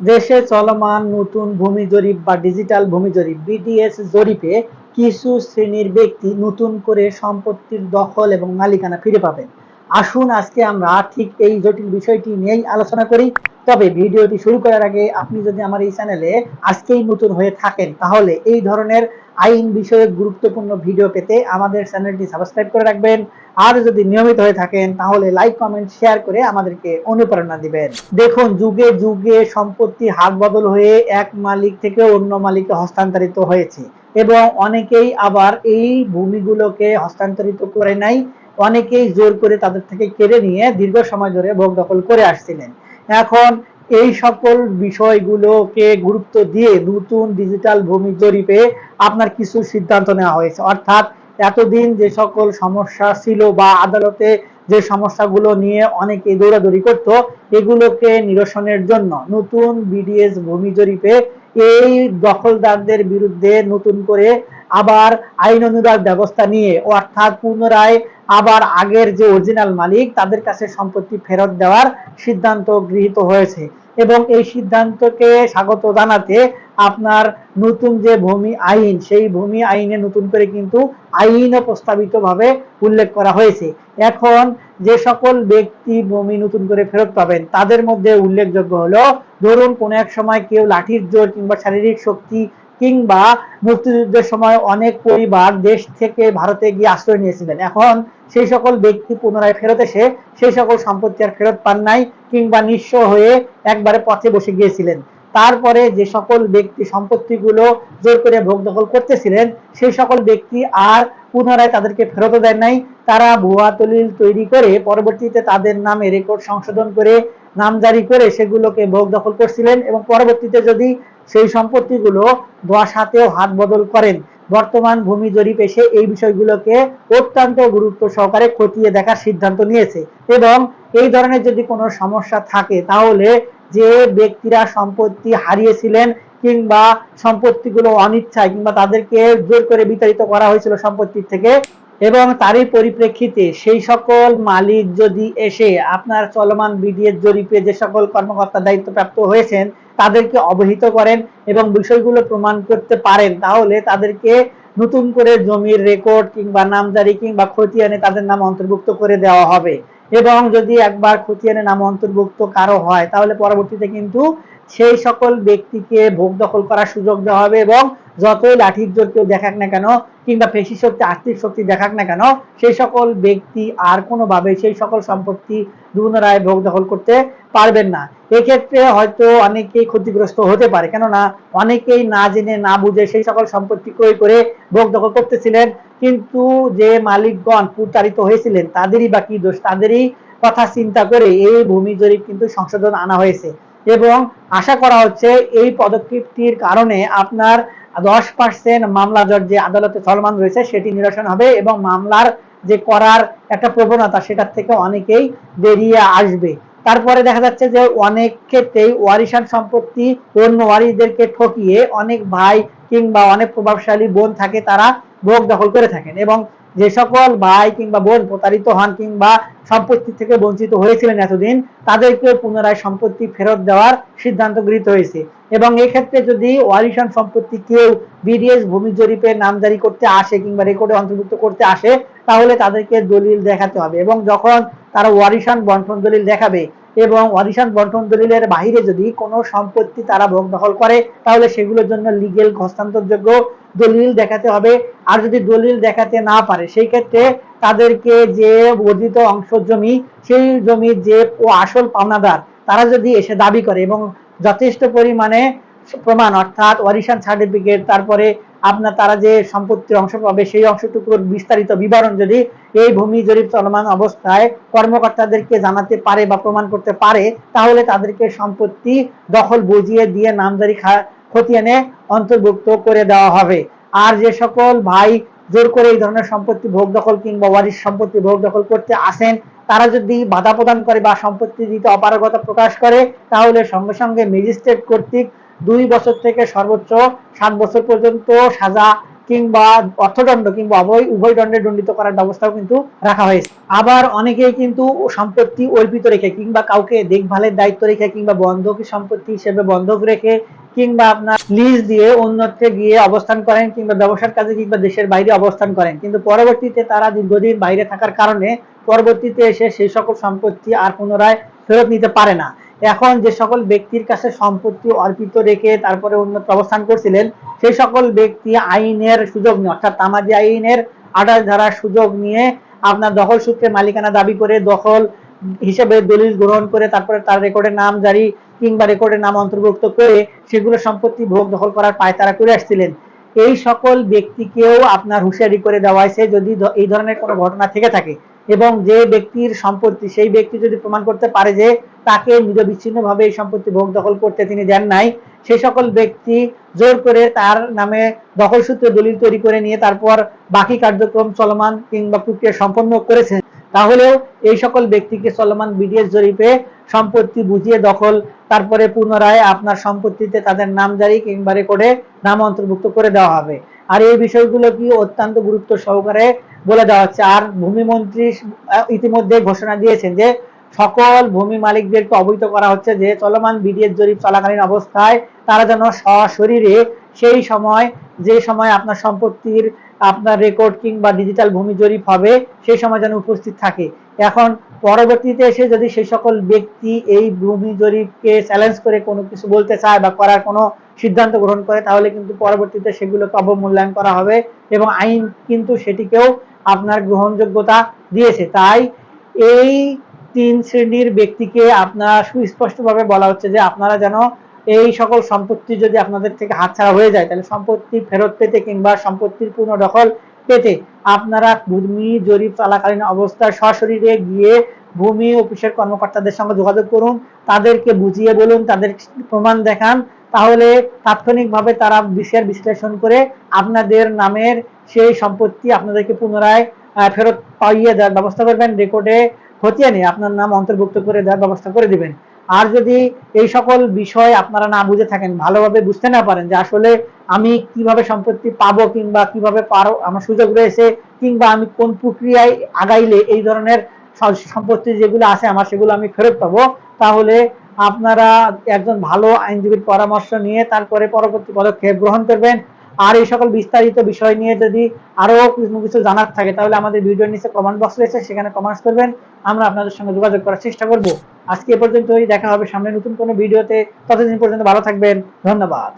দেশে চলমান নতুন ভূমি জরিপ বা ডিজিটাল ভূমি জরিপ বিডিএস জরিপে কিছু শ্রেণির ব্যক্তি নতুন করে সম্পত্তির দখল এবং মালিকানা ফিরে পাবেন। আসুন, আজকে আমরা ঠিক এই জটিল বিষয়টি নিয়েই আলোচনা করি। তবে ভিডিওটি শুরু করার আগে আপনি যদি আমার এই চ্যানেলে আজকেই নতুন হয়ে থাকেন, তাহলে এই ধরনের আইন বিষয়ক গুরুত্বপূর্ণ ভিডিও পেতে আমাদের চ্যানেলটি সাবস্ক্রাইব করে রাখবেন। আর যদি নিয়মিত হয়ে থাকেন, তাহলে লাইক, কমেন্ট, শেয়ার করে আমাদেরকে অনুপ্রেরণা দিবেন। দেখুন, যুগে যুগে সম্পত্তি হাত বদল হয়ে এক মালিক থেকে অন্য মালিকে হস্তান্তরিত হয়েছে। এবং অনেকেই আবার এই ভূমিগুলোকে হস্তান্তরিত করে নাই। অনেকেই জোর করে তাদের থেকে কেড়ে নিয়ে দীর্ঘ সময় ধরে ভোগ দখল করে আসছিলেন। এখন এই সকল বিষয়গুলোকে গুরুত্ব দিয়ে নতুন ডিজিটাল ভূমি জরিপে আপনার কিছু সিদ্ধান্ত নেওয়া হয়েছে। অর্থাৎ এতদিন যে সকল সমস্যা ছিল বা আদালতে যে সমস্যাগুলো নিয়ে অনেকে দৌড়াদৌড়ি করত, এগুলোকে নিরসনের জন্য নতুন বিডিএস ভূমি জরিপে এই দখলদারদের বিরুদ্ধে নতুন করে আবার আইন অনুরাগ ব্যবস্থা নিয়ে অর্থাৎ পুনরায় আবার আগের যে অরিজিনাল মালিক, তাদের কাছে সম্পত্তি ফেরত দেওয়ার সিদ্ধান্ত গৃহীত হয়েছে। এবং এই সিদ্ধান্তকে স্বাগত জানাতে আপনার নতুন যে ভূমি আইন, সেই ভূমি আইনে নতুন করে কিন্তু আইনও প্রস্তাবিতভাবে উল্লেখ করা হয়েছে। এখন যে সকল ব্যক্তি ভূমি নতুন করে ফেরত পাবেন, তাদের মধ্যে উল্লেখযোগ্য হলো, ধরুন কোনো এক সময় কেউ লাঠির জোর কিংবা শারীরিক শক্তি কিংবা মুক্তিযুদ্ধের সময় অনেক পরিবার দেশ থেকে ভারতে গিয়ে আশ্রয় নিয়েছিলেন। এখন সেই সকল ব্যক্তি পুনরায় ফেরত এসে সেই সকল সম্পত্তি আর ফেরত পান নাই কিংবা নিঃস্ব হয়ে একবারে পথে বসে গিয়েছিলেন। তারপরে যে সকল ব্যক্তি সম্পত্তিগুলো জোর করে ভোগ দখল করতেছিলেন, সেই সকল ব্যক্তি আর পুনরায় তাদেরকে ফেরত দেয় নাই। তারা ভুয়া দলিল তৈরি করে পরবর্তীতে তাদের নামে রেকর্ড সংশোধন করে, নাম জারি করে সেগুলোকে ভোগ দখল করছিলেন এবং পরবর্তীতে যদি সেই সম্পত্তিগুলো দশ হাতেও হাত বদল করেন। বর্তমান ভূমি জরিপ এসে এই বিষয়গুলোকে অত্যন্ত গুরুত্ব সহকারে খতিয়ে দেখার সিদ্ধান্ত নিয়েছে। এবং এই ধরনের যদি কোনো সমস্যা থাকে, তাহলে যে ব্যক্তিরা সম্পত্তি হারিয়েছিলেন কিংবা সম্পত্তিগুলো অনিচ্ছায় কিংবা তাদেরকে জোর করে বিতাড়িত করা হয়েছিল সম্পত্তির থেকে, এবং তারই পরিপ্রেক্ষিতে সেই সকল মালিক যদি এসে আপনার চলমান বিডিএস জরিপে যে সকল কর্মকর্তা দায়িত্বপ্রাপ্ত হয়েছেন তাদেরকে অবহিত করেন এবং বিষয়গুলো প্রমাণ করতে পারেন, তাহলে তাদেরকে নতুন করে জমির রেকর্ড কিংবা নামজারি কিংবা খতিয়ানে তাদের নাম অন্তর্ভুক্ত করে দেওয়া হবে। এবং যদি একবার খতিয়ানে নাম অন্তর্ভুক্ত কারও হয়, তাহলে পরবর্তীতে কিন্তু সেই সকল ব্যক্তিকে ভোগ দখল করার সুযোগ দেওয়া হবে এবং যতই লাঠির জোর কেউ দেখাক না কেন, কিংবা পেশি শক্তি আর্থিক শক্তি দেখাক না কেন, সেই সকল ব্যক্তি আর কোনোভাবে সেই সকল সম্পত্তি পুনরায় ভোগ দখল করতে পারবেন না। এক্ষেত্রে হয়তো অনেকেই ক্ষতিগ্রস্ত হতে পারে। কেননা অনেকেই না জেনে, না বুঝে সেই সকল সম্পত্তি ক্রয় করে ভোগ দখল করতেছিলেন, কিন্তু যে মালিকগণ প্রতারিত হয়েছিলেন, তাদেরই বা কি দোষ? তাদেরই কথা চিন্তা করে এই ভূমি জরিপ কিন্তু সংশোধন আনা হয়েছে। এবং আশা করা হচ্ছে এই পদক্ষেপটির কারণে আপনার দশ পার্সেন্ট মামলা জট যে আদালতে চলমান রয়েছে, সেটি নিরসন হবে এবং মামলার যে করার একটা প্রবণতা, সেটার থেকে অনেকেই বেরিয়ে আসবে। তারপরে দেখা যাচ্ছে যে অনেক ক্ষেত্রেই ওয়ারিশান সম্পত্তি অন্য ওয়ারিসদেরকে ঠকিয়ে অনেক ভাই কিংবা অনেক প্রভাবশালী বোন থাকে, তারা ভোগ দখল করে থাকেন এবং যে সকল ভাই কিংবা বোন প্রতারিত হন কিংবা সম্পত্তি থেকে বঞ্চিত হয়েছিলেন এতদিন তাদেরকে পুনরায় সম্পত্তি ফেরত দেওয়ার সিদ্ধান্ত গৃহীত হয়েছে। এবং এক্ষেত্রে যদি ওয়ারিশান সম্পত্তি কেউ বিডিএস ভূমি জরিপে নামজারি করতে আসে কিংবা রেকর্ডে অন্তর্ভুক্ত করতে আসে, তাহলে তাদেরকে দলিল দেখাতে হবে এবং যখন তারা ওয়ারিশান বন্টন দলিল দেখাবে এবং ওয়ারিশান বন্টন দলিলের বাহিরে যদি কোনো সম্পত্তি তারা ভোগ দখল করে, তাহলে সেগুলোর জন্য লিগেল হস্তান্তরযোগ্য দলিল দেখাতে হবে। আর যদি দলিল দেখাতে না পারে, সেই ক্ষেত্রে তাদেরকে যে বর্ধিত অংশ জমি, সেই জমির যে আসল পাওনাদার, তারা যদি এসে দাবি করে এবং যথেষ্ট পরিমাণে প্রমাণ, অর্থাৎ ওয়ারিশান সার্টিফিকেট তারপরে আপনার তারা যে সম্পত্তির অংশ পাবে, সেই অংশটুকুর বিস্তারিত বিবরণ যদি এই ভূমি জরিপ চলমান অবস্থায় কর্মকর্তাদেরকে জানাতে পারে বা প্রমাণ করতে পারে, তাহলে তাদেরকে সম্পত্তি দখল বুঝিয়ে দিয়ে নামজারি খতিয়ানে অন্তর্ভুক্ত করে দেওয়া হবে। আর যে সকল ভাই জোর করে এই ধরনের সম্পত্তি ভোগ দখল কিংবা ওয়ারিশ সম্পত্তি ভোগ দখল করতে আসেন তারা যদি বাধা প্রদান করে বা সম্পত্তি দিতে অপারগতা প্রকাশ করে, তাহলে সঙ্গে সঙ্গে ম্যাজিস্ট্রেট কর্তৃক দুই বছর থেকে সর্বোচ্চ সাত বছর পর্যন্ত সাজা কিংবা অর্থদণ্ড কিংবা অভয়, উভয় দণ্ডে দণ্ডিত করার ব্যবস্থাও কিন্তু রাখা হয়েছে। আবার অনেকেই কিন্তু সম্পত্তি অর্পিত রেখে কিংবা কাউকে দেখভালের দায়িত্ব রেখে কিংবা বন্ধকি সম্পত্তি হিসেবে বন্ধক রেখে কিংবা আপনার লিজ দিয়ে অন্যত্রে গিয়ে অবস্থান করেন কিংবা ব্যবসার কাজে কিংবা দেশের বাইরে অবস্থান করেন। কিন্তু পরবর্তীতে তারা দীর্ঘদিন বাইরে থাকার কারণে পরবর্তীতে এসে সেই সকল সম্পত্তি আর পুনরায় ফেরত নিতে পারে না। এখন যে সকল ব্যক্তির কাছে সম্পত্তি অর্পিত রেখে তারপরে অন্যত্র অবস্থান করছিলেন, সেই সকল ব্যক্তি আইনের সুযোগ নিয়ে, অর্থাৎ তামাজি আইনের আঠাশ ধারার সুযোগ নিয়ে আপনার দখল সূত্রে মালিকানা দাবি করে দখল হিসেবে দলিল গ্রহণ করে তারপরে তার রেকর্ডে নাম জারি কিংবা রেকর্ডে নাম অন্তর্ভুক্ত করে সেগুলো সম্পত্তি ভোগ দখল করার পায়তারা করে আসছিলেন। এই সকল ব্যক্তিকেও আপনার হুঁশিয়ারি করে দেওয়া হয়েছে যদি এই ধরনের কোনো ঘটনা থেকে থাকে। এবং যে ব্যক্তির সম্পত্তি, সেই ব্যক্তি যদি প্রমাণ করতে পারে যে তাকে নিরবিচ্ছিন্ন ভাবে এই সম্পত্তি ভোগ দখল করতে তিনি দেন নাই সেই সকল ব্যক্তি জোর করে তার নামে দখল সূত্রে দলিল তৈরি করে নিয়ে তারপর বাকি কার্যক্রম চলমান কিংবা প্রক্রিয়া সম্পন্ন করেছেন তাহলেও এই সকল ব্যক্তিকে চলমান বিডিএস জরিপে সম্পত্তি বুঝিয়ে দখল, তারপরে পুনরায় আপনার সম্পত্তিতে তাদের নাম জারি কিংবা রেকর্ডে নাম অন্তর্ভুক্ত করে দেওয়া হবে। আর এই বিষয়গুলো কি অত্যন্ত গুরুত্ব সহকারে বলে দেওয়া হচ্ছে। আর ভূমি মন্ত্রী ইতিমধ্যে ঘোষণা দিয়েছেন যে, সকল ভূমি মালিকদেরকে অবহিত করা হচ্ছে যে, চলমান বিডিএস জরিপ চলাকালীন অবস্থায় তারা যেন সশরীরে সেই সময়, যে সময় আপনার সম্পত্তির আপনার রেকর্ড কিংবা ডিজিটাল ভূমি জরিপ হবে, সেই সময় যেন উপস্থিত থাকে। এখন পরবর্তীতে এসে যদি সেই সকল ব্যক্তি এই ভূমি জরিপকে চ্যালেঞ্জ করে কোনো কিছু বলতে চায় বা করার কোনো সিদ্ধান্ত গ্রহণ করে, তাহলে কিন্তু পরবর্তীতে সেগুলোকে অবমূল্যায়ন করা হবে এবং আইন কিন্তু সেটিকেও আপনার গ্রহণযোগ্যতা দিয়েছে। তাই এই তিন শ্রেণির ব্যক্তিকে আপনার সুস্পষ্টভাবে বলা হচ্ছে যে আপনারা যেন এই সকল সম্পত্তি যদি আপনাদের থেকে হাতছাড়া হয়ে যায়, তাহলে সম্পত্তি ফেরত পেতে কিংবা সম্পত্তির পুনর্দখল পেতে আপনারা ভূমি, জরিপ, চলাকালীন অবস্থায় সশরীরে গিয়ে ভূমি, অফিসের কর্মকর্তাদের সঙ্গে যোগাযোগ করুন, তাদেরকে বুঝিয়ে বলুন, তাদের প্রমাণ দেখান তাহলে তাৎক্ষণিকভাবে তারা বিষয়ের বিশ্লেষণ করে আপনাদের নামের সেই সম্পত্তি আপনাদেরকে পুনরায় ফেরত পাইয়ে দেওয়ার ব্যবস্থা করবেন রেকর্ডে খতিয়ে নিয়ে আপনার নাম অন্তর্ভুক্ত করে দেওয়ার ব্যবস্থা করে দিবেন। আর যদি এই সকল বিষয় আপনারা না বুঝে থাকেন, ভালোভাবে বুঝতে না পারেন যে আসলে আমি কীভাবে সম্পত্তি পাবো কিংবা কীভাবে পারো, আমার সুযোগ রয়েছে, কিংবা আমি কোন প্রক্রিয়ায় আগাইলে এই ধরনের সম্পত্তি যেগুলো আছে আমার, সেগুলো আমি ফেরত পাবো, তাহলে আপনারা একজন ভালো আইনজীবীর পরামর্শ নিয়ে তারপরে পরবর্তী পদক্ষেপ গ্রহণ করবেন। আর এই সকল বিস্তারিত বিষয় নিয়ে যদি আরও কিছু কিছু জানার থাকে, তাহলে আমাদের ভিডিওর নিচে কমেন্ট বক্স রয়েছে, সেখানে কমেন্টস করবেন। আমরা আপনাদের সঙ্গে যোগাযোগ করার চেষ্টা করব। আজকে এ পর্যন্তই, দেখা হবে সামনে নতুন কোনো ভিডিওতে। ততদিন পর্যন্ত ভালো থাকবেন। ধন্যবাদ।